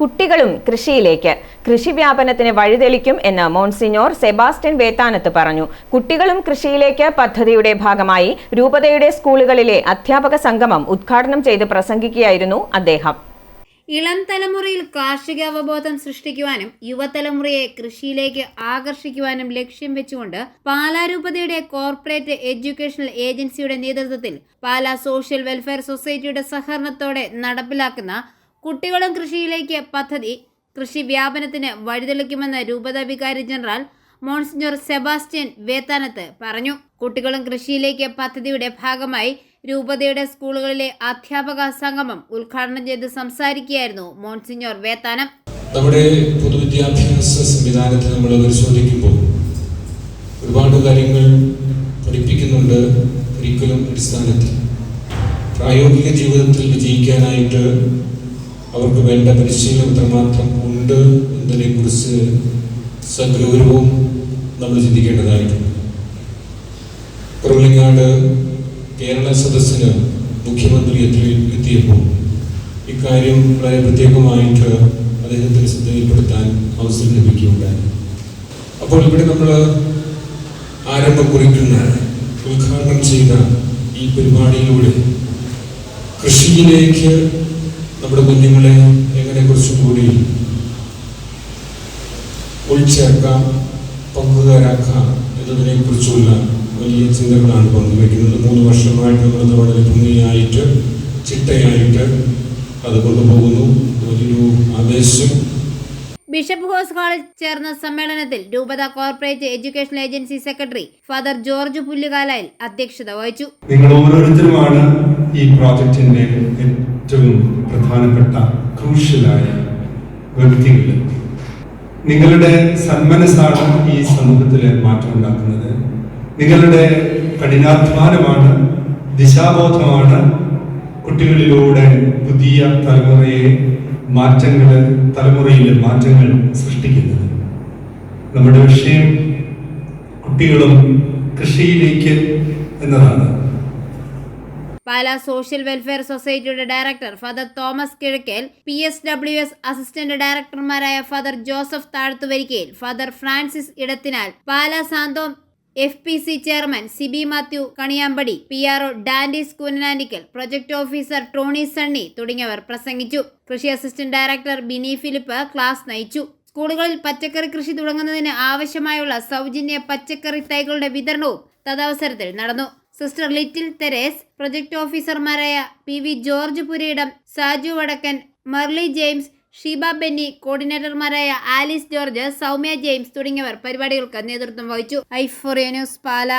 കുട്ടികളും കൃഷിയിലേക്ക്. കൃഷി വ്യാപനത്തിന് വഴിതെളിക്കും എന്ന് മോൺസിഞ്ഞോർ സെബാസ്റ്റ്യൻ വേത്താനത്ത് പറഞ്ഞു. കുട്ടികളും കൃഷിയിലേക്ക് പദ്ധതിയുടെ ഭാഗമായി രൂപതയുടെ സ്കൂളുകളിലെ അധ്യാപക സംഗമം ഉദ്ഘാടനം ചെയ്ത് പ്രസംഗിക്കുകയായിരുന്നു അദ്ദേഹം. ഇളം തലമുറയിൽ കാർഷിക അവബോധം സൃഷ്ടിക്കുവാനും യുവതലമുറയെ കൃഷിയിലേക്ക് ആകർഷിക്കുവാനും ലക്ഷ്യം വെച്ചുകൊണ്ട് പാലാ രൂപതയുടെ കോർപ്പറേറ്റ് എഡ്യൂക്കേഷണൽ ഏജൻസിയുടെ നേതൃത്വത്തിൽ പാലാ സോഷ്യൽ വെൽഫെയർ സൊസൈറ്റിയുടെ സഹകരണത്തോടെ നടപ്പിലാക്കുന്ന കുട്ടികളും കൃഷിയിലേക്ക് പദ്ധതി കൃഷി വ്യാപനത്തിന് വഴിതെളിക്കുമെന്ന് രൂപത വികാരി ജനറൽ മോൺസിഞ്ഞോർ സെബാസ്റ്റ്യൻ വേത്താനത്ത് പറഞ്ഞു. കുട്ടികളും കൃഷിയിലേക്ക് പദ്ധതിയുടെ ഭാഗമായി രൂപതയുടെ സ്കൂളുകളിലെ അധ്യാപക സംഗമം ഉദ്ഘാടനം ചെയ്ത് സംസാരിക്കുകയായിരുന്നു മോൺസിഞ്ഞോർ വേത്താനം. നമ്മുടെ പൊതുവിദ്യാഭ്യാസ സംവിധാനത്തെ നമ്മൾ പരിശോധിക്കുമ്പോൾ ഒരുപാട് കാര്യങ്ങൾ പഠിപ്പിക്കുന്നുണ്ട് ഒരിക്കലും അടിസ്ഥാനത്തിൽ. പ്രായോഗിക ജീവിതത്തിൽ വിജയിക്കാനായിട്ട് അവർക്ക് വേണ്ട പരിശീലനം എത്രമാത്രം ഉണ്ട് എന്നതിനെക്കുറിച്ച് സഗൗരവവും നമ്മൾ ചിന്തിക്കേണ്ടതായിട്ടുണ്ട് കുറവിലങ്ങാട് കേരള സദസ്സിന് മുഖ്യമന്ത്രി എത്തി എത്തിയപ്പോൾ ഇക്കാര്യം വളരെ പ്രത്യേകമായിട്ട് അദ്ദേഹത്തിന് ശ്രദ്ധയിൽപ്പെടുത്താൻ അവസരം ലഭിക്കുകയുണ്ടായി. അപ്പോൾ ഇവിടെ നമ്മൾ ആരംഭം കുറിക്കുന്ന ഉദ്ഘാടനം ചെയ്ത ഈ പരിപാടിയിലൂടെ കൃഷിയിലേക്ക് നമ്മുടെ കുഞ്ഞുങ്ങളെ എങ്ങനെ കുറച്ചും കൂടി ഉൾച്ചേർക്കാം പങ്കുകാരാക്കാം എന്നതിനെ കുറിച്ചുള്ള വലിയ ചിന്തകളാണ് പങ്കുവയ്ക്കുന്നത്. മൂന്ന് വർഷമായിട്ട് നമ്മൾ വളരെ ഭംഗിയായിട്ട് ചിട്ടയായിട്ട് അത് കൊണ്ടുപോകുന്നു. ഒരു ആവേശം. ബിഷപ്പ് ഹോസ് ഹാളിൽ ചേർന്ന സമ്മേളനത്തിൽ രൂപത corporate education agency secretary father George Pullukalayil അധ്യക്ഷത വഹിച്ചു. നിങ്ങൾ ഓരോരുത്തരുമാണ് ഈ പ്രോജക്റ്റിന്റെ ഏറ്റവും പ്രധാനപ്പെട്ട ക്രൂഷ്യലായ വ്യക്തികൾ നിങ്ങളുടെ സന്മനസ്സാണ് ഈ സമൂഹത്തിൽ മാറ്റം ഉണ്ടാക്കുന്നത്. നിങ്ങളുടെ കഠിനാധ്വാനമാണ് ദിശാബോധമാണ് കുട്ടികളിലൂടെ പുതിയ തലമുറയെ മാറ്റങ്ങൾ തലമുറയിലെ മാറ്റങ്ങൾ സൃഷ്ടിക്കുന്നത്. നമ്മുടെ വിഷയം കുട്ടികളും കൃഷിയിലേക്ക് എന്നതാണ്. പാലാ സോഷ്യൽ വെൽഫെയർ സൊസൈറ്റിയുടെ director father Thomas Kizhakkel P S W S assistant ഡയറക്ടർമാരായ father Joseph Thazhathuvarikkayil father Francis Edathinal Pala Santhom F P C chairman Siby Mathew Kaniyampady P R O Dantis Kunnanikkal project officer Tony Sunny തുടങ്ങിയവർ പ്രസംഗിച്ചു. കൃഷി assistant director Bini Philip class നയിച്ചു. സ്കൂളുകളിൽ പച്ചക്കറി കൃഷി തുടങ്ങുന്നതിന് ആവശ്യമായുള്ള സൗജന്യ പച്ചക്കറി തൈകളുടെ വിതരണവും തദവസരത്തിൽ നടന്നു. സിസ്റ്റർ ലിറ്റിൽ തെരേസ് പ്രൊജക്ട് ഓഫീസർമാരായ P V George Purayidam Saju Vadakkan Merly James Sheeba Benny കോർഡിനേറ്റർമാരായ Alice George Soumya James തുടങ്ങിയവർ പരിപാടികൾക്ക് നേതൃത്വം വഹിച്ചു. ഐഫോറിയ ന്യൂസ് പാല.